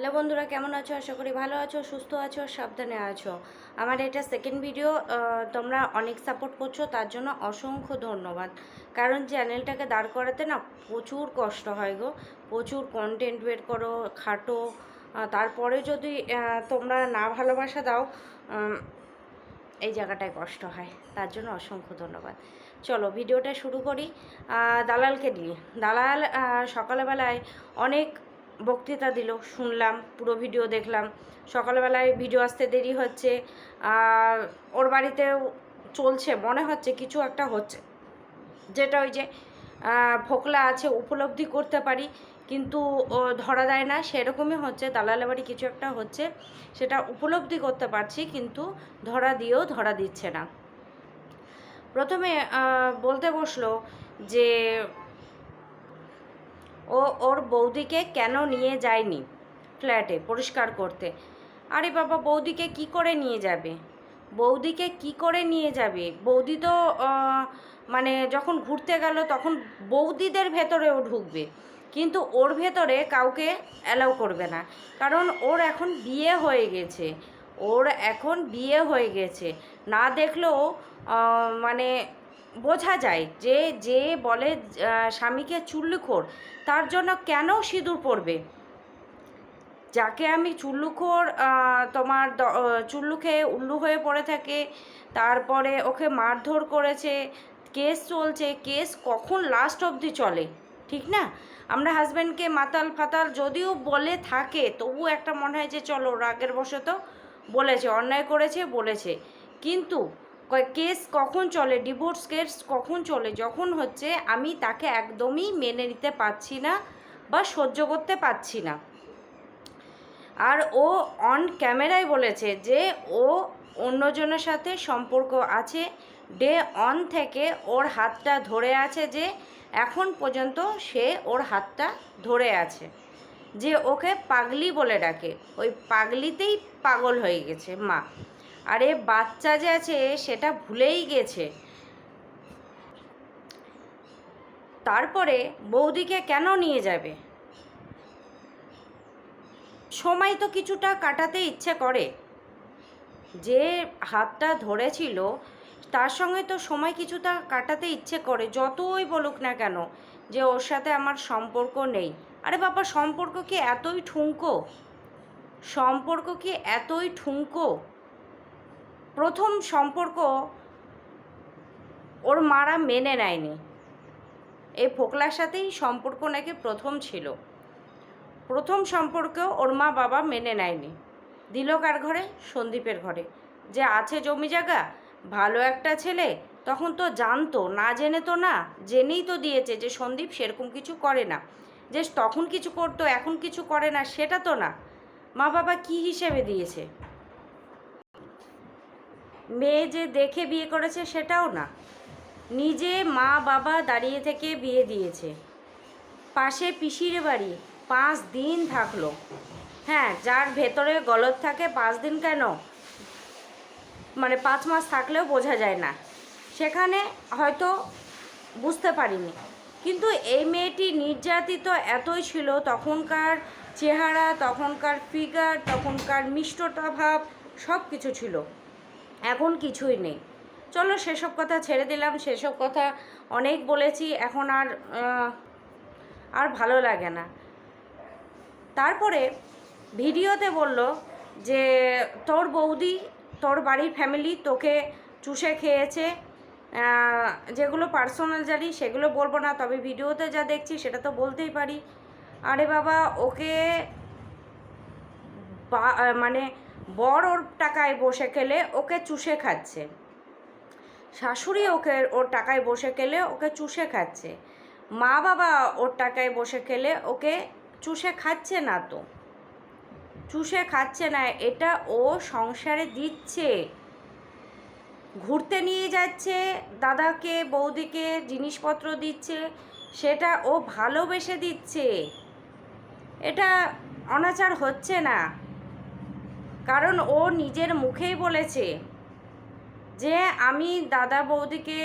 Hello বন্ধুরা, কেমন আছো? আশা করি ভালো আছো, সুস্থ আছো, সাবধানে আছো। আমার এটা সেকেন্ড ভিডিও তোমরা অনেক সাপোর্ট করছ, তার জন্য অসংখ্য ধন্যবাদ। কারণ চ্যানেলটাকে দাঁড় করাতে না প্রচুর কষ্ট হয় গো। প্রচুর কন্টেন্ট বের করো, খাটো। তারপরে যদি তোমরা না ভালোবাসা দাও এই জায়গাটায় কষ্ট হয়। তার জন্য অসংখ্য ধন্যবাদ। চলো ভিডিওটা শুরু করি। দালালকে নিয়ে। দালাল সকালবেলায় অনেক বক্তৃতা দিল, শুনলাম, পুরো ভিডিও দেখলাম। সকালবেলায় ভিডিও আসতে দেরি হচ্ছে ওর বাড়িতেও চলছে, মনে হচ্ছে কিছু একটা হচ্ছে। যেটা ওই যে ফোকলা আছে, উপলব্ধি করতে পারি, কিন্তু ধরা দেয় না, সেরকমই হচ্ছে, দালালের বাড়ি কিছু একটা হচ্ছে, সেটা উপলব্ধি করতে পারছি, কিন্তু ধরা দিয়েও ধরা দিচ্ছে না। প্রথমে বলতে বসল যে ও ওর বৌদিকে কেন নিয়ে যায়নি ফ্ল্যাটে পরিষ্কার করতে? আরে বাবা, বৌদিকে কি করে নিয়ে যাবে? বৌদিকে কি করে নিয়ে যাবে? বৌদি তো মানে যখন ঘুরতে গেল তখন বৌদিদের ভেতরেও ঢুকবে। কিন্তু ওর ভেতরে কাউকে অ্যালাউ করবে না। কারণ ওর এখন বিয়ে হয়ে গেছে। ওর এখন বিয়ে হয়ে গেছে। না দেখলেও মানে বোঝা যায় যে যে বলে স্বামীকে চুল্লুখোর, তার জন্য কেন সিঁদুর পরবে? যাকে আমি চুল্লুখোর তোমার চুল্লু খেয়ে উল্লু হয়ে পড়ে থাকে, তারপরে ওকে মারধর করেছে, কেস চলছে, কেস কখন লাস্ট অবধি চলে? ঠিক না? আমরা হাজব্যান্ডকে মাতাল ফাতাল যদিও বলে থাকে তবু একটা মনে হয় যে, চলো রাগের বশত বলেছে, অন্যায় করেছে, বলেছে। কিন্তু কেস কখন চলে ডিভোর্স কেস কখন চলে, যখন হচ্ছে আমি তাকে একদমই মেনে নিতে পারছি না বা সহ্য করতে পারছি না। আর ও অন ক্যামেরায় বলেছে যে ও অন্যজনের সাথে সম্পর্ক আছে ডে অন থেকে ওর হাতটা ধরে আছে যে এখন পর্যন্ত সে ওর হাতটা ধরে আছে, যে ওকে পাগলি বলে ডাকে। ওই পাগলিতেই পাগল হয়ে গেছে মা। আরে বাচ্চা যে আছে, সেটা ভুলেই গেছে। তারপরে বৌদিকে কেন নিয়ে যাবে? সময় তো কিছুটা কাটাতে ইচ্ছে করে। যে হাতটা ধরেছিল, তার সঙ্গে তো সময় কিছুটা কাটাতে ইচ্ছে করে, যতই বলুক না কেন, যে ওর সাথে আমার সম্পর্ক নেই। আরে বাবা, সম্পর্ক কি এতই ঠুঙ্কো সম্পর্ক কি এতই ঠুনকো? প্রথম সম্পর্ক ওর মারা মেনে নেয়নি। এই ফোকলার সাথেই সম্পর্ক নাকি প্রথম ছিল। প্রথম সম্পর্কেও ওর মা বাবা মেনে নেয়নি। দিল কার ঘরে, সন্দীপের ঘরে। যে আছে জমি জায়গা, ভালো একটা ছেলে, তখন তো জানতো, না জেনে তো না, জেনেই তো দিয়েছে যে সন্দীপ সেরকম কিছু করে না। যে তখন কিছু করতো, এখন কিছু করে না, সেটা তো না। মা বাবা কি হিসেবে দিয়েছে? মেয়ে যে দেখে বিয়ে করেছে সেটাও না। নিজে মা বাবা দাঁড়িয়ে থেকে বিয়ে দিয়েছে। পাশে পিসির বাড়ি, পাঁচ দিন থাকল। হ্যাঁ যার ভেতরে গলত থাকে, পাঁচ দিন কেন? মানে পাঁচ মাস থাকলেও বোঝা যায় না। সেখানে হয়তো বুঝতে পারিনি। কিন্তু এই মেয়েটি নির্যাতিত এতই ছিল, তখনকার চেহারা, তখনকার ফিগার তখনকার মিষ্টতা ভাব সব কিছু ছিল। এখন কিছুই নেই। চলো সেসব কথা ছেড়ে দিলাম, সেসব কথা অনেক বলেছি, এখন আর আর ভালো লাগে না। তারপরে ভিডিওতে বলল যে, তোর বৌদি, তোর বাড়ির ফ্যামিলি তোকে চুষে খেয়েছে যেগুলো পার্সোনাল জানি সেগুলো বলব না, তবে ভিডিওতে যা দেখছি সেটা তো বলতেই পারি। আরে বাবা, ওকে মানে বর ওর টাকায় বসে খেলে ওকে চুষে খাচ্ছে। শাশুড়ি ওকে ওর টাকায় বসে খেলে ওকে চুষে খাচ্ছে। মা বাবা ওর টাকায় বসে খেলে ওকে চুষে খাচ্ছে না তো। চুষে খাচ্ছে না, এটা ও সংসারে দিচ্ছে। ঘুরতে নিয়ে যাচ্ছে, দাদাকে, বৌদিকে জিনিসপত্র দিচ্ছে, সেটা ও ভালোবেসে দিচ্ছে। এটা অনাচার হচ্ছে না। কারণ ও নিজের মুখেই বলেছে যে, আমি দাদা বৌদিকে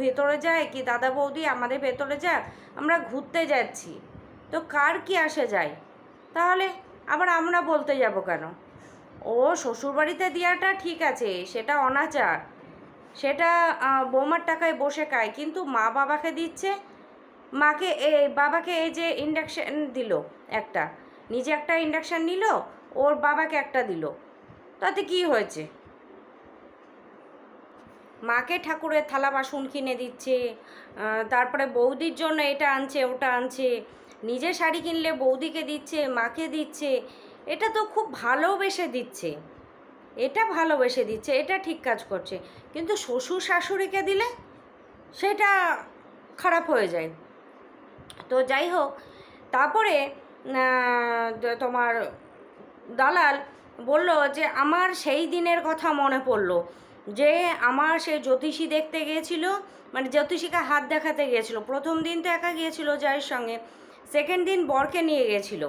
ভেতরে যাই কি দাদা বৌদি আমাদের ভেতরে যাক, আমরা ঘুরতে যাচ্ছি। তো কার কি আসে যায়? তাহলে আবার আমরা বলতে যাব কেন? ও শ্বশুরবাড়িতে দেওয়াটা ঠিক আছে, সেটা অনাচার। সেটা বৌমার টাকায় বসে খায়, কিন্তু মা বাবাকে দিচ্ছে। মাকে এ, বাবাকে এই যে ইন্ডাকশান দিল একটা, নিজে একটা ইন্ডাকশান নিল, ওর বাবাকে একটা দিল। তাতে কি হয়েছে? মাকে ঠাকুরের থালা বাসন কিনে দিচ্ছে তারপরে বৌদির জন্য এটা আনছে, ওটা আনছে, নিজে শাড়ি কিনলে বৌদিকে দিচ্ছে, মাকে দিচ্ছে, এটা তো খুব ভালোবেসে দিচ্ছে, এটা ভালোবেসে দিচ্ছে, এটা ঠিক কাজ করছে, কিন্তু শ্বশুর শাশুড়িকে দিলে সেটা খারাপ হয়ে যায়। তো যাই হোক, তারপরে তোমার দালাল বলল যে আমার সেই দিনের কথা মনে পড়ল, যে আমার সেই জ্যোতিষী দেখতে গিয়েছিল মানে জ্যোতিষীকে হাত দেখাতে গিয়েছিল। প্রথম দিন তো একা গিয়েছিল জয়ের সঙ্গে সেকেন্ড দিন বরকে নিয়ে গিয়েছিল।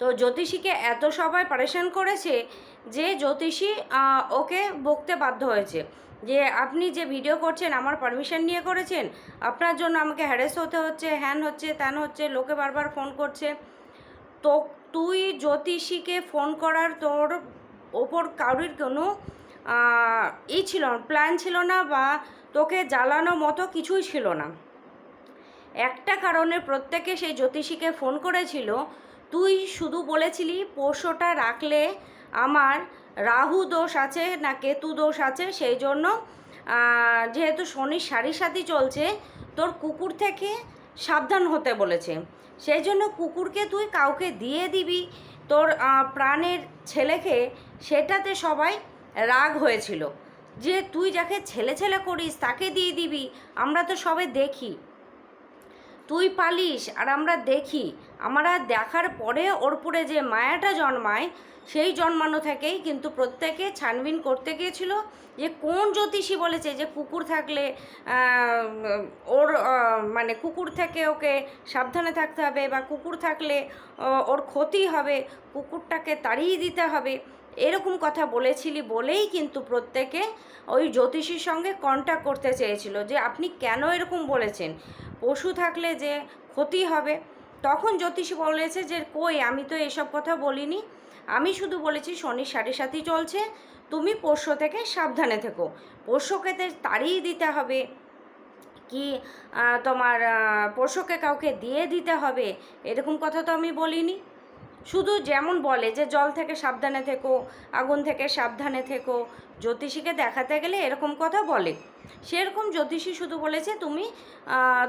তো জ্যোতিষীকে এত সবাই পারেশান করেছে যে জ্যোতিষী ওকে বকতে বাধ্য হয়েছে। যে আপনি যে ভিডিও করছেন, আমার পারমিশন নিয়ে করেছেন, আপনার জন্য আমাকে হ্যারেস হতে হচ্ছে, হ্যান হচ্ছে, ত্যান হচ্ছে, লোকে বারবার ফোন করছে। তো তুই জ্যোতিষীকে ফোন করার তোর ওপর কারোর কোনো ই ছিল না প্ল্যান ছিল না বা তোকে জ্বালানো মতো কিছুই ছিল না। একটা কারণে প্রত্যেকে সেই জ্যোতিষীকে ফোন করেছিল, তুই শুধু বলেছিলি পোষ্যটা রাখলে আমার রাহু দোষ আছে না কেতু দোষ আছে, সেই জন্য যেহেতু শনির সারি সাথী চলছে, তোর কুকুর থেকে সাবধান হতে বলেছে। সেই জন্য কুকুরকে তুই কাউকে দিয়ে দিবি। তোর প্রাণের ছেলেকে সেটাতে সবাই রাগ হয়েছিল। যে তুই যাকে ছেলে ছেলে করিস তাকে দিয়ে দিবি। আমরা তো সবে দেখি। তুই পালিস আর আমরা দেখি। আমরা দেখার পরে ওর পুরে যে মায়াটা জন্মায়, সেই জন্মানো থেকেই কিন্তু প্রত্যেকে ছানবিন করতে গিয়েছিল। যে কোন জ্যোতিষী বলেছে যে কুকুর থাকলে ওর মানে কুকুর থেকে ওকে সাবধানে থাকতে হবে বা কুকুর থাকলে ওর ক্ষতি হবে, কুকুরটাকে তাড়িয়ে দিতে হবে, এরকম কথা বলেছিলি বলেই কিন্তু প্রত্যেকে ওই জ্যোতিষীর সঙ্গে কন্ট্যাক্ট করতে চেয়েছিল যে আপনি কেন এরকম বলেছেন? পশু থাকলে যে ক্ষতি হবে তখন জ্যোতিষী বলেছে যে, কই, আমি তো এসব কথা বলিনি। আমি শুধু বলেছি শনির সাড়ে সাতই চলছে। তুমি পোষ্য থেকে সাবধানে থেকো। পোষ্যকে তাড়িয়ে দিতে হবে। কি তোমার পোষ্যকে কাউকে দিয়ে দিতে হবে? এরকম কথা তো আমি বলিনি। শুধু যেমন বলে যে জল থেকে সাবধানে থেকো, আগুন থেকে সাবধানে থেকো, জ্যোতিষীকে দেখাতে গেলে এরকম কথা বলে। সেরকম জ্যোতিষী শুধু বলেছে, তুমি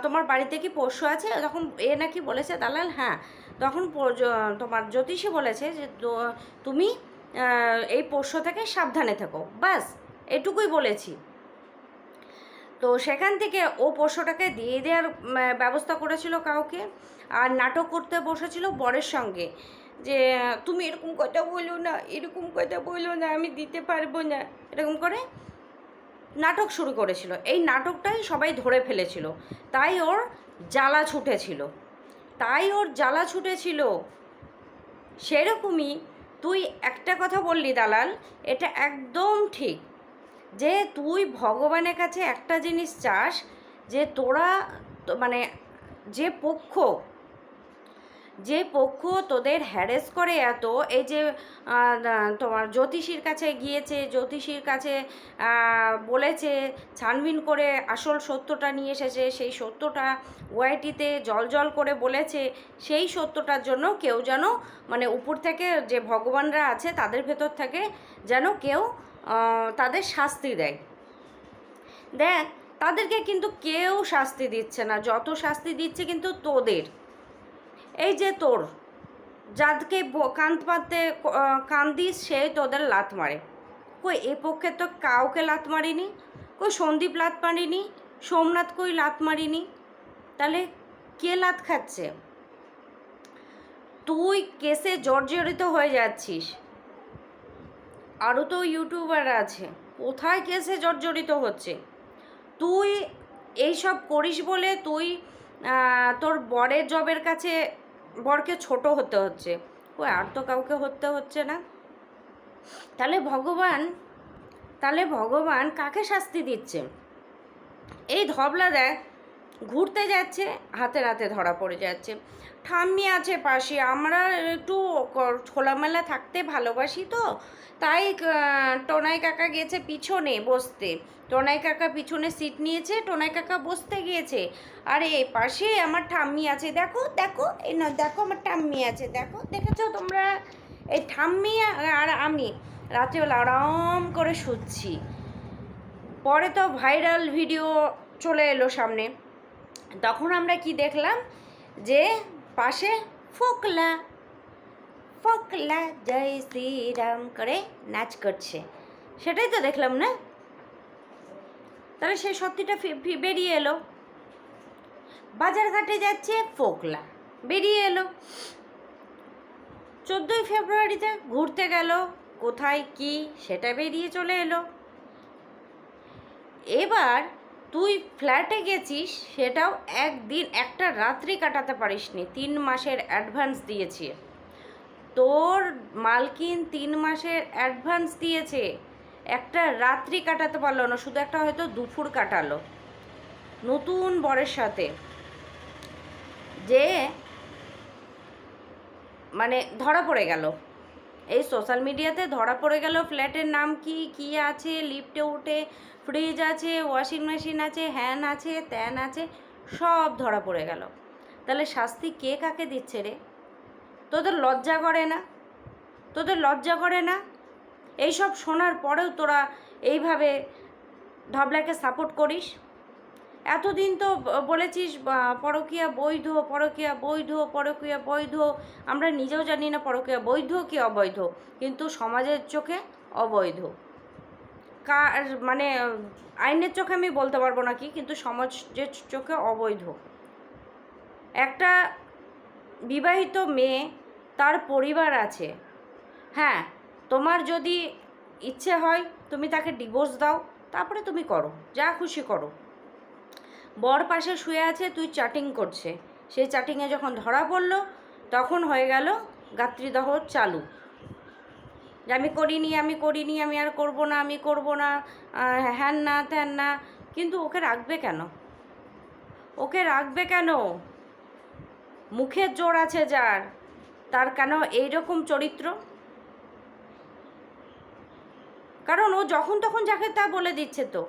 তোমার বাড়িতে কি পোষ্য আছে? তখন এ নাকি বলেছে, দালাল হ্যাঁ। তখন তোমার জ্যোতিষী বলেছে যে তুমি এই পোষ্য থেকে সাবধানে থেকো। বাস এটুকুই বলেছি। তো সেখান থেকে ও পোষ্যটাকে দিয়ে দেওয়ার ব্যবস্থা করেছিল কাউকে। আর নাটক করতে বসেছিল বরের সঙ্গে। যে, তুমি এরকম কথা বলো না, এরকম কথা বলো না, আমি দিতে পারব না। এরকম করে নাটক শুরু করেছিল। এই নাটকটাই সবাই ধরে ফেলেছিল। তাই ওর জ্বালা ছুটেছিল। তাই ওর জ্বালা ছুটেছিল। সেরকমই তুই একটা কথা বললি দালাল, এটা একদম ঠিক। যে তুই ভগবানের কাছে একটা জিনিস চাস, যে তোরা মানে যে পক্ষ যে পক্ষ তোদের হ্যারেস করে এত, এই যে তোমার জ্যোতিষীর কাছে গিয়েছে, জ্যোতিষীর কাছে বলেছে, ছানবিন করে আসল সত্যটা নিয়ে এসেছে, সেই সত্যটা ওয়াইটিতে জল জল করে বলেছে, সেই সত্যটার জন্য কেউ যেন মানে উপর থেকে যে ভগবানরা আছে তাদের ভেতর থেকে যেন কেউ তাদের শাস্তি দেয়। দেখ, তাদেরকে কিন্তু কেউ শাস্তি দিচ্ছে না, যত শাস্তি দিচ্ছে কিন্তু তোদের। এই যে তোর যাদেরকে ব- কান পাতে কান দিস সে তোদের লাত মারে। কই, এ পক্ষে তো কাউকে লাত মারিনি, কই সন্দীপ লাত মারিনি, সোমনাথ কই লাত মারিনি, তাহলে কে লাত খাচ্ছে? তুই কেসে জর্জরিত হয়ে যাচ্ছিস। আরও তো ইউটিউবার আছে, কোথায় কেসে জর্জরিত হচ্ছে? তুই এইসব করিস বলে তুই তোর বরের জবের কাছে বরকে ছোট হতে হচ্ছে। ও আর তো কাউকে হতে হচ্ছে না। তাহলে ভগবান তাহলে ভগবান কাকে শাস্তি দিচ্ছে? এই ধবলা দেয় ঘুরতে যাচ্ছে, হাতে হাতে ধরা পড়ে যাচ্ছে। ঠাম্মি আছে পাশে। আমরা একটু খোলামেলা থাকতে ভালোবাসি তো। তাই টোনাই কাকা গেছে পিছনে বসতে। টোনাই কাকা পিছনে সিট নিয়েছে, টোনাই কাকা বসতে গিয়েছে। আর, এই পাশে আমার ঠাম্মি আছে। দেখো দেখো, এই না, দেখো আমার ঠাম্মি আছে। দেখো, দেখেছ তোমরা? এই ঠাম্মি আর আমি রাত্রিবেলা আরাম করে শুচ্ছি। পরে তো ভাইরাল ভিডিও চলে এলো সামনে। তখন আমরা কি দেখলাম যে পাশে ফোকলা ফোকলা জয় শ্রীরাম করে নাচ করছে সেটাই তো দেখলাম না তাহলে সেই সত্যিটা বেরিয়ে এলো বাজার ঘাটে যাচ্ছে ফোকলা বেরিয়ে এলো চোদ্দোই ফেব্রুয়ারিতে ঘুরতে গেল, কোথায় কি সেটা বেরিয়ে চলে এলো। এবার তুই ফ্ল্যাটে গেছিস, সেটাও একদিন একটা রাত্রি কাটাতে পারিসনি, তিন মাসের অ্যাডভান্স দিয়েছে। তোর মালকিন তিন মাসের অ্যাডভান্স দিয়েছে, একটা রাত্রি কাটাতে পারল না, শুধু একটা হয়তো দুপুর কাটালো। নতুন বরের সাথে। যে মানে ধরা পড়ে গেল। এই সোশ্যাল মিডিয়াতে ধরা পড়ে গেল ফ্ল্যাটের নাম কি কি আছে লিফটে উঠে ফ্রিজ আছে ওয়াশিং মেশিন আছে হ্যান আছে ত্যান আছে, সব ধরা পড়ে গেল। তাহলে শাস্তি কে কাকে দিচ্ছে রে? তোদের লজ্জা করে না? তোদের লজ্জা করে না? এইসব শোনার পরেও তোরা এইভাবে ধবলাকে সাপোর্ট করিস? এতদিন তো বলেছিস পরকীয়া বৈধ পরকীয়া বৈধ পরকীয়া বৈধ। আমরা নিজেও জানি না পরকীয়া বৈধ কি অবৈধ, কিন্তু সমাজের চোখে অবৈধ। কার মানে আইনের চোখে আমি বলতে পারব না কি, কিন্তু সমাজের চোখে অবৈধ। একটা বিবাহিত মেয়ে, তার পরিবার আছে। হ্যাঁ তোমার যদি ইচ্ছে হয়, তুমি তাকে ডিভোর্স দাও, তারপরে তুমি করো, যা খুশি করো। বর পাশে শুয়ে আছে, তুই চাটিং করছে। সেই চাটিংয়ে যখন ধরা পড়ল, তখন হয়ে গেল, গাত্রীদহ চালু। যে আমি করিনি আমি করিনি, আমি আর করব না, আমি করব না হ্যান না, ত্যান না। কিন্তু ওকে রাখবে কেন? ওকে রাখবে কেন? মুখের জোর আছে যার। তার কেন এইরকম চরিত্র? কারণ ও যখন তখন যাকে তা বলে দিচ্ছে তো।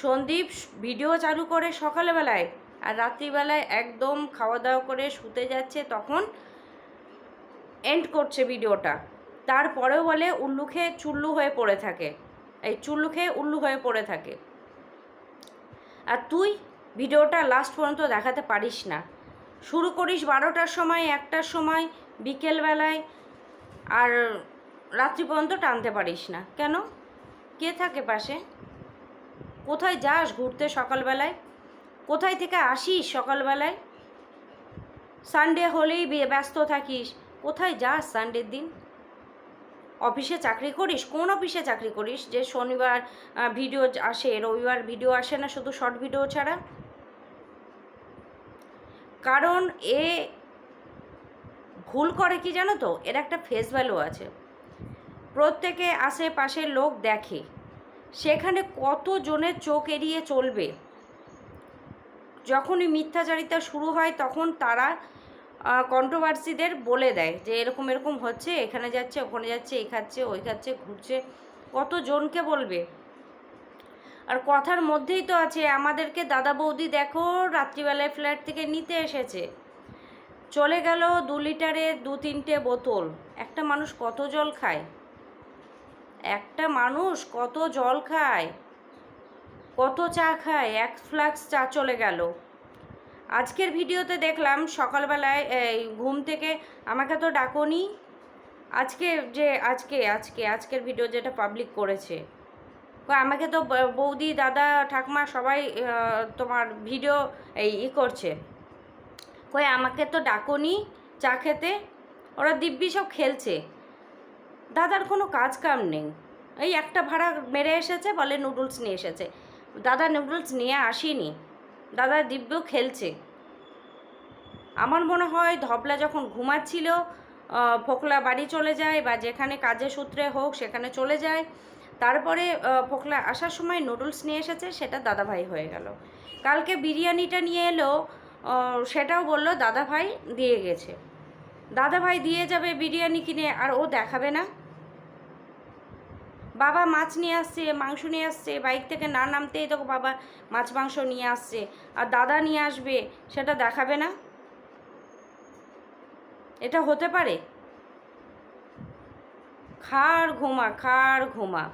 সন্দীপ ভিডিও চালু করে সকালবেলায় আর রাত্রিবেলায় একদম খাওয়া দাওয়া করে শুতে যাচ্ছে, তখন এন্ড করছে ভিডিওটা তারপরেও বলে উল্লু খেয়ে চুল্লু হয়ে পড়ে থাকে। এই চুল্লু খেয়ে উল্লু হয়ে পড়ে থাকে। আর তুই ভিডিওটা লাস্ট পর্যন্ত দেখাতে পারিস না। শুরু করিস বারোটার সময়, একটার সময় বিকেলবেলায় আর রাত্রি পর্যন্ত টানতে পারিস না। কেন? কে থাকে পাশে? কোথায় যাস ঘুরতে সকালবেলায়? কোথায় থেকে আসিস সকালবেলায়? সানডে হলেই ব্যস্ত থাকিস। কোথায় যাস সানডের দিন? অফিসে চাকরি করিস? কোন অফিসে চাকরি করিস? যে শনিবার ভিডিও আসে, রবিবার ভিডিও আসে না শুধু শর্ট ভিডিও ছাড়া? কারণ এ ভুল করে কি জানো তো? এর একটা ফেস ভ্যালু আছে। প্রত্যেকে আশেপাশের লোক দেখে। সেখানে কত জনের চোখ এড়িয়ে চলবে? যখনই মিথ্যাচারিতা শুরু হয়, তখন তারা কন্ট্রোভার্সিদের বলে দেয় যে এরকম এরকম হচ্ছে, এখানে যাচ্ছে, ওখানে যাচ্ছে এই খাচ্ছে, ওই খাচ্ছে, ঘুরছে। কত জনকে বলবে? আর কথার মধ্যেই তো আছে, আমাদেরকে দাদা বৌদি দেখো, রাত্রিবেলায় ফ্ল্যাট থেকে নিতে এসেছে। চলে গেল দু লিটারের দু তিনটে বোতল। একটা মানুষ কত জল খায়? একটা মানুষ কত জল খায়? কত চা খায়? এক ফ্লাক্স চা চলে গেল। আজকের ভিডিওতে দেখলাম সকালবেলায়, এই, ঘুম থেকে আমাকে তো ডাকোনি। আজকে যে, আজকে আজকে, আজকের ভিডিও যেটা পাবলিক করেছে। আমাকে তো বৌদি, দাদা, ঠাকমা সবাই তোমার ভিডিও, এই, ই করছে। কই আমাকে তো ডাকোনি চা খেতে, ওরা দিব্যি সব খেলছে। দাদার কোনো কাজ কাম নেই। এই একটা ভাড়া মেরে এসেছে, বলে নুডলস নিয়ে এসেছে। দাদা নুডলস নিয়ে আসেনি। দাদা দিব্য খেলছে। আমার মনে হয় ধবলা যখন ঘুমাচ্ছিল ফোকলা বাড়ি চলে যায় বা যেখানে কাজের সূত্রে হোক সেখানে চলে যায়। তারপরে ফোকলা আসার সময় নুডলস নিয়ে এসেছে, সেটা দাদাভাই হয়ে গেল। কালকে বিরিয়ানিটা নিয়ে এলো সেটাও বলল দাদা ভাই দিয়ে গেছে। দাদা ভাই দিয়ে যাবে বিরিয়ানি কিনে, আর ও দেখাবে না। বাবা মাছ নিয়ে আসছে, মাংস নিয়ে আসছে, বাইক থেকে না নামতেই তো বাবা মাছ, মাংস নিয়ে আসছে। আর দাদা নিয়ে আসবে, সেটা দেখাবে না? এটা হতে পারে? খার ঘুমা খার ঘুমা।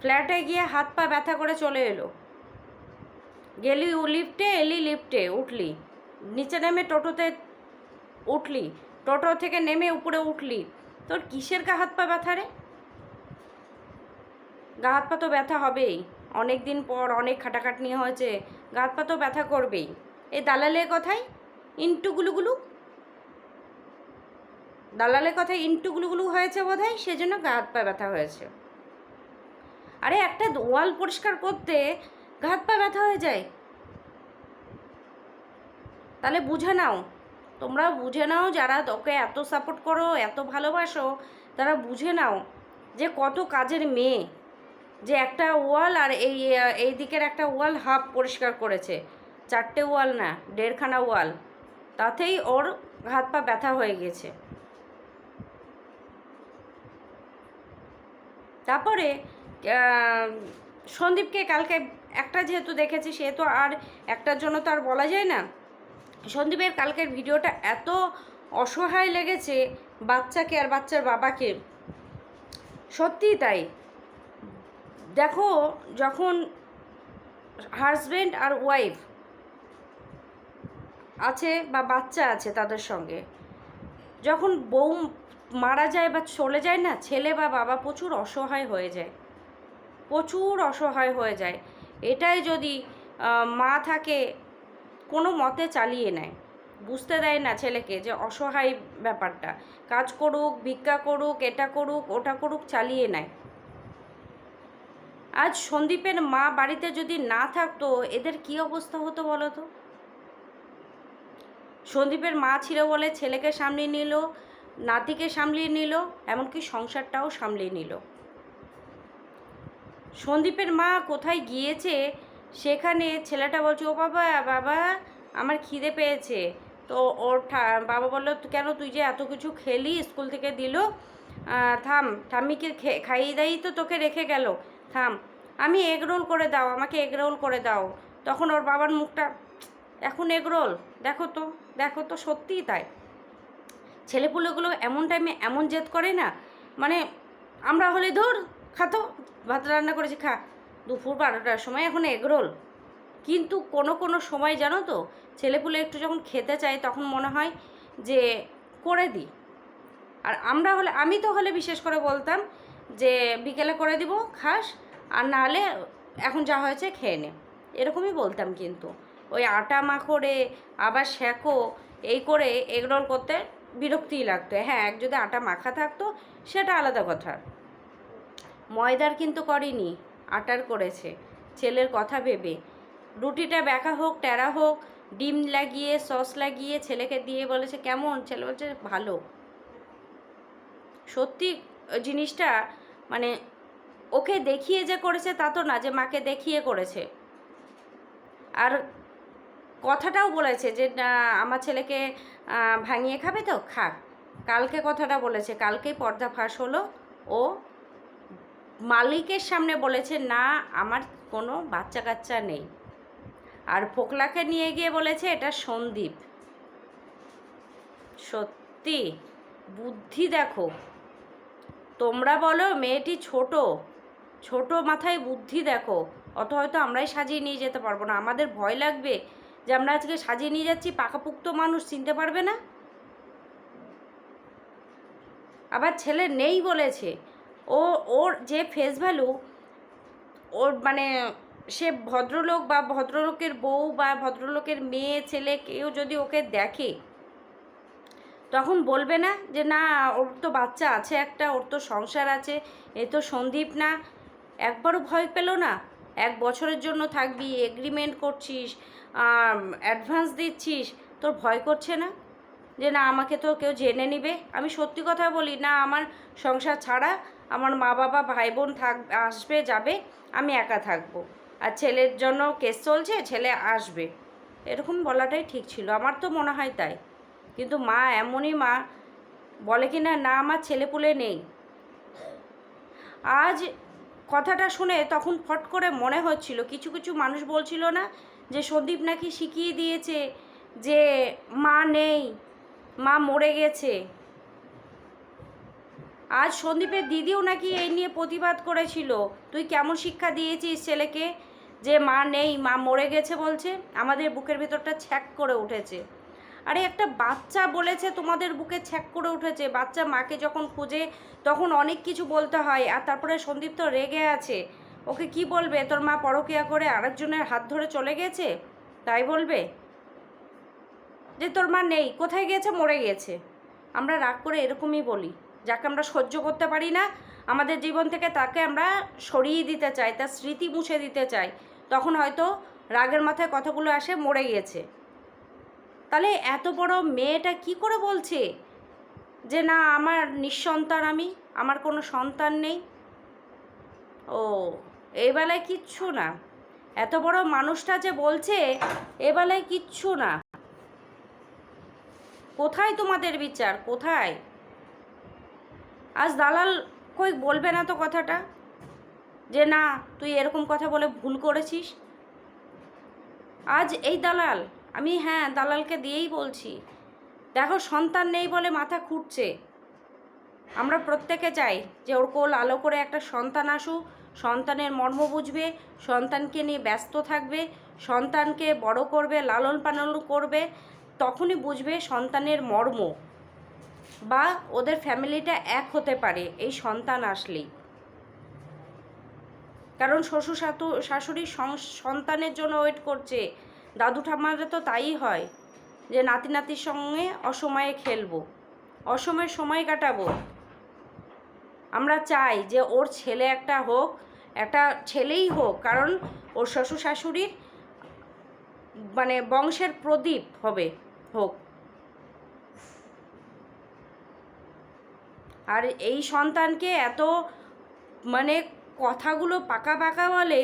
ফ্ল্যাটে গিয়ে হাত পা ব্যথা করে চলে এলো। গেলি লিফটে, এলি লিফটে, উঠলি। নিচে নেমে টোটোতে উঠলি। টোটো থেকে নেমে উপরে উঠলি। তোর কিসের গা হাত পা ব্যথা রে? গা হাত পা তো ব্যথা হবেই। অনেক দিন পর অনেক খাটাখাটনি হয়েছে গা হাত পা তো ব্যথা করবেই। এই দালালের কথাই? ইন্টুগুলুগুলু দালালের কথায় ইন্টুগুলুগুলু হয়েছে বোধ হয় সেজন্য গা হাত পা ব্যথা হয়েছে। আরে একটা ওয়াল পরিষ্কার করতে গা হাত পা ব্যথা হয়ে যায়। তাহলে বুঝে নাও। তোমরা বুঝে নাও যারা তোকে এত সাপোর্ট করো, এত ভালোবাসো, তারা বুঝে নাও যে কত কাজের মেয়ে। যে একটা ওয়াল আর এই এই দিকের একটা ওয়াল হাফ পরিষ্কার করেছে। চারটে ওয়াল না, দেড়খানা ওয়াল। তাতেই ওর হাত পা ব্যথা হয়ে গেছে। তারপরে সন্দীপকে কালকে একটা যেহেতু দেখেছি, সে তো আর একটার জন্য তো আর বলা যায় না। সন্দীপের কালকের ভিডিওটা এত অসহায় লেগেছে বাচ্চাকে আর বাচ্চার বাবাকে। সত্যিই তাই। দেখো, যখন হাজব্যান্ড আর ওয়াইফ আছে বা বাচ্চা আছে তাদের সঙ্গে, যখন বউ মারা যায় বা চলে যায় না, ছেলে বা বাবা প্রচুর অসহায় হয়ে যায়। প্রচুর অসহায় হয়ে যায়। এটাই যদি মা থাকে, কোনো মতে চালিয়ে নেয়। বুঝতে দেয় না ছেলেকে যে অসহায় ব্যাপারটা। কাজ করুক, ভিক্ষা করুক, এটা করুক, ওটা করুক, চালিয়ে নেয়। আজ সন্দীপের মা বাড়িতে যদি না থাকতো, এদের কি অবস্থা হতো বলো তো? সন্দীপের মা ছিল বলে ছেলেকে সামলিয়ে নিল, নাতিকে সামলিয়ে নিল, এমনকি সংসারটাও সামলিয়ে নিল। সন্দীপের মা কোথায় গিয়েছে, সেখানে ছেলেটা বলছে, ও বাবা বাবা, আমার খিদে পেয়েছে। তো ওর বাবা বলল, কেন তুই যে এত কিছু খেলি, স্কুল থেকে দিল? থাম, ঠাম্মিকে খাইয়ে দাইয়ে তো তোকে রেখে গেল। থাম, আমি এগ রোল করে দাও, আমাকে এগ রোল করে দাও। তখন ওর বাবার মুখটা, এখন এগ রোল দেখো তো দেখো তো, সত্যিই তাই। ছেলেপুলেগুলো এমন টাইমে এমন জেদ করে না মানে আমরা হলে ধর খাতো ভাত রান্না করেছি, খা। দুপুর বারোটার সময় এখন এগরোল কিন্তু কোনো কোনো সময় জানো তো, ছেলেপুলে একটু যখন খেতে চায় তখন মনে হয় যে, করে দিই আর আমরা হলে, আমি তো হলে বিশেষ করে বলতাম যে বিকেলে করে দিব, খাস। আর না হলে এখন যা হয়েছে খেয়ে নে। এরকমই বলতাম কিন্তু। ওই আটা মাখরে, আবার শেখো এই করে এগরোল করতে বিরক্তিই লাগতো। হ্যাঁ এক যদি আটা মাখা থাকতো, সেটা আলাদা কথা। ময়দার কিন্তু করেনি, আটার করেছে। ছেলের কথা ভেবে। রুটিটা ব্যাকা হোক টেরা হোক, ডিম লাগিয়ে, সস লাগিয়ে ছেলেকে দিয়ে বলেছে, কেমন? ছেলে বলছে, ভালো। সত্যি জিনিসটা মানে ওকে দেখিয়ে যে করেছে তা তো না, যে মাকে দেখিয়ে করেছে। আর কথাটাও বলেছে যে আমার ছেলেকে ভাঙিয়ে খাবে তো, খাক। কালকে কথাটা বলেছে, কালকেই পর্দা ফাঁস হলো। ও মালিকের সামনে বলেছে, না, আমার কোনো বাচ্চা কাচ্চা নেই। আর ফোকলাকে নিয়ে গিয়ে বলেছে, এটা সন্দীপ। সত্যি, বুদ্ধি দেখো। তোমরা বলো মেয়েটি ছোট। ছোট মাথায় বুদ্ধি দেখো। অত হয়তো আমরাই সাজিয়ে নিয়ে যেতে পারব না। আমাদের ভয় লাগবে যে আমরা আজকে সাজিয়ে নিয়ে যাচ্ছি, পাকাপুক্ত মানুষ চিনতে পারবে না। আবার ছেলে নেই বলেছে। ও, ওর যে ফেস ভ্যালু ওর মানে সে ভদ্রলোক বা ভদ্রলোকের বউ বা ভদ্রলোকের মেয়ে, ছেলে কেউ যদি ওকে দেখে তখন বলবে না যে, না, ওর তো বাচ্চা আছে একটা, ওর তো সংসার আছে, এ তো সন্দীপ না। একবারও ভয় পেল না। এক বছরের জন্য থাকবি এগ্রিমেন্ট করছিস অ্যাডভান্স দিচ্ছিস, তোর ভয় করছে না? যে, না, আমাকে তো কেউ জেনে নিবে। আমি সত্যি কথা বলি, না, আমার সংসার ছাড়া আমার মা বাবা, ভাই বোন থাক, আসবে, যাবে, আমি একা থাকব। আর ছেলের জন্য কেস চলছে, ছেলে আসবে। এরকম বলাটাই ঠিক ছিল। আমার তো মনে হয় তাই। কিন্তু মা এমনই মা, বলে কি না না আমার ছেলেপুলে নেই। আজ কথাটা শুনে তখন ফট করে মনে হচ্ছিল, কিছু কিছু মানুষ বলছিল না যে সন্দীপ নাকি শিখিয়ে দিয়েছে যে মা নেই, মা মরে গেছে। আজ সন্দীপের দিদিও নাকি এই নিয়ে প্রতিবাদ করেছিল, তুই কেমন শিক্ষা দিয়েছিস ছেলেকে যে মা নেই, মা মরে গেছে বলছে? আমাদের বুকের ভেতরটা ছ্যাক করে উঠেছে। আরে একটা বাচ্চা বলেছে তোমাদের বুকে ছ্যাক করে উঠেছে। বাচ্চা মাকে যখন খুঁজে তখন অনেক কিছু বলতে হয় আর তারপরে সন্দীপ তো রেগে আছে। ওকে কি বলবে? তোর মা পরকিয়া করে আরেকজনের হাত ধরে চলে গেছে? তাই বলবে? যে তোর মা নেই, কোথায় গেছে মরে গেছে আমরা রাগ করে এরকমই বলি। যাকে আমরা সহ্য করতে পারি না, আমাদের জীবন থেকে তাকে আমরা সরিয়ে দিতে চাই, তার স্মৃতি মুছে দিতে চাই। তখন হয়তো রাগের মাথায় কথাগুলো আসে, মরে গিয়েছে। তাহলে এত বড় মেয়েটা কি করে বলছে? যে না, আমার নিঃসন্তান আমি, আমার কোনো সন্তান নেই। ও এই বেলায় কিচ্ছু না। এত বড় মানুষটা যে বলছে এ বেলায় কিচ্ছু না। কোথায় তোমাদের বিচার? কোথায়? আজ দালাল কই বলবে না তো কথাটা? যে না, তুই এরকম কথা বলে ভুল করেছিস। আজ এই দালাল আমি হ্যাঁ দালালকে দিয়েই বলছি। দেখো, সন্তান নেই বলে মাথা খুঁটছে আমরা প্রত্যেকে চাই যে ওর কোল আলো করে একটা সন্তান আসুক, সন্তানের মর্ম বুঝবে, সন্তানকে নিয়ে ব্যস্ত থাকবে, সন্তানকে বড় করবে, লালন পালন করবে, তখনই বুঝবে সন্তানের মর্ম বা ওদের ফ্যামিলিটা এক হতে পারে এই সন্তান আসলেই। কারণ শ্বশুর শাতু, শাশুড়ি সন্তানের জন্য ওয়েট করছে। দাদু ঠাম্মারা তো তাই হয় যে নাতি নাতির সঙ্গে অসময়ে খেলব, অসময়ে সময় কাটাবো। আমরা চাই যে ওর ছেলে একটা হোক, একটা ছেলেই হোক, কারণ ওর শ্বশুর শাশুড়ির মানে বংশের প্রদীপ হবে, হোক। আর এই সন্তানকে এত মানে কথাগুলো পাকা পাকা বলে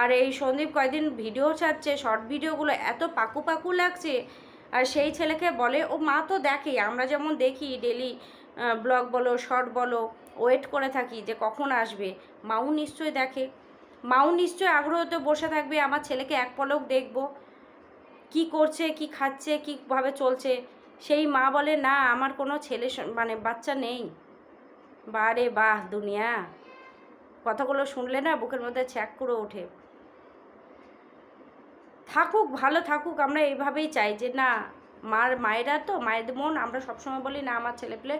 আর এই সন্দীপ কয়দিন ভিডিও ছাড়ছে শর্ট ভিডিওগুলো এত পাকু পাকু লাগছে। আর সেই ছেলেকে বলে, ও মা তো দেখে, আমরা যেমন দেখি ডেলি ব্লগ বলো শর্ট বলো ওয়েট করে থাকি যে কখন আসবে। মাও নিশ্চয়ই দেখে। মাও নিশ্চয়ই আগ্রহতে বসে থাকবে, আমার ছেলেকে এক পলক দেখব। কি করছে, কি খাচ্ছে, কীভাবে চলছে? সেই মা বলে, না, আমার কোনো ছেলে মানে বাচ্চা নেই। বারে বাহ, দুনিয়া! কথাগুলো শুনলে না, বুকের মধ্যে ছ্যাক করে ওঠে। থাকুক, ভালো থাকুক, আমরা এইভাবেই চাই যে না, মার, মায়েরা তো মায়ের মন, আমরা সবসময় বলি না, আমার ছেলেপেলে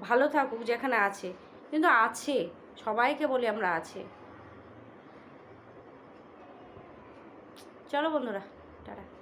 ভালো থাকুক যেখানে আছে। কিন্তু আছে, সবাইকে বলি আমরা আছে। চলো বন্ধুরা, টাটা।